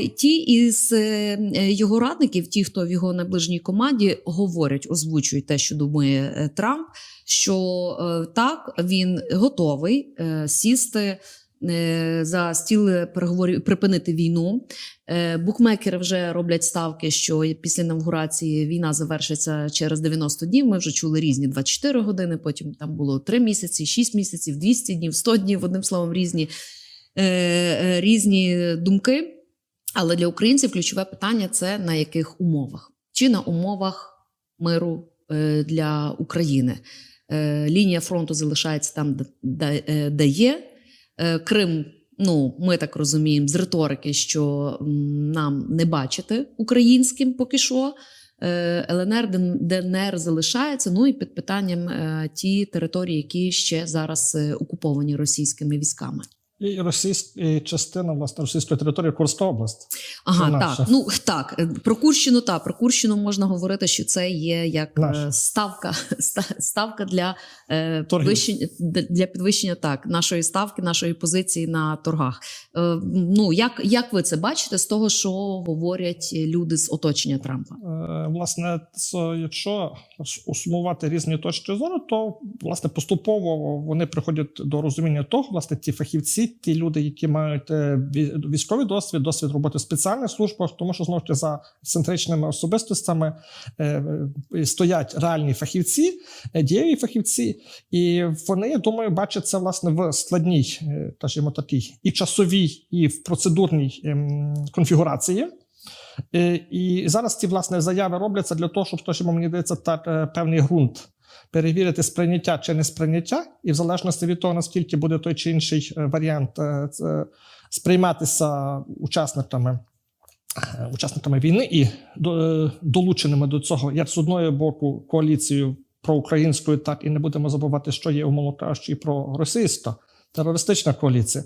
Ті із е, його радників, ті, хто в його найближній команді, говорять, озвучують те, що думає е, Трамп, що е, так він готовий е, сісти. е, За стіл переговорів припинити війну. Е, Букмекери вже роблять ставки, що після інаугурації війна завершиться через 90 днів. Ми вже чули різні 24 години. Потім там було 3 місяці, 6 місяців, 200 днів, 100 днів. Одним словом, різні, е, е, різні думки. Але для українців ключове питання це на яких умовах? Чи на умовах миру е, для України? Е, Лінія фронту залишається там, де, е, є. Крим, ну ми так розуміємо, з риторики, що нам не бачити українським поки що. ЛНР, ДНР залишається. Ну і під питанням ті території, які ще зараз окуповані російськими військами. І російська і частина власне російської території Курська область. Ага, так. Ну так, е, про Курщину, так, про Курщину можна говорити, що це є як Наша. е, ставка, ста- ставка для е, підвищення для підвищення так нашої ставки, нашої позиції на торгах. Е, ну як, як ви це бачите з того, що говорять люди з оточення Трампа? Е, Власне, це, якщо усумувати різні точки зору, то власне поступово вони приходять до розуміння того, власне, ті фахівці, ті люди, які мають е, військовий досвід, досвід роботи в спеціальних службах, тому що знову ж таки за центричними особистостями е, стоять реальні фахівці, е, дієві фахівці, і вони, я думаю, бачать це власне в складній, скажімо, такій і часовій, і в процедурній ем, конфігурації. І зараз ці власне заяви робляться для того, щоб скажімо, мені здається, так певний ґрунт перевірити сприйняття чи не сприйняття, і в залежності від того, наскільки буде той чи інший е, варіант е, сприйматися учасниками. е, Учасниками війни і е, долученими до цього, як з одної боку коаліцією проукраїнською, так і не будемо забувати, що є умовно кажучи, і про російська терористична коаліція.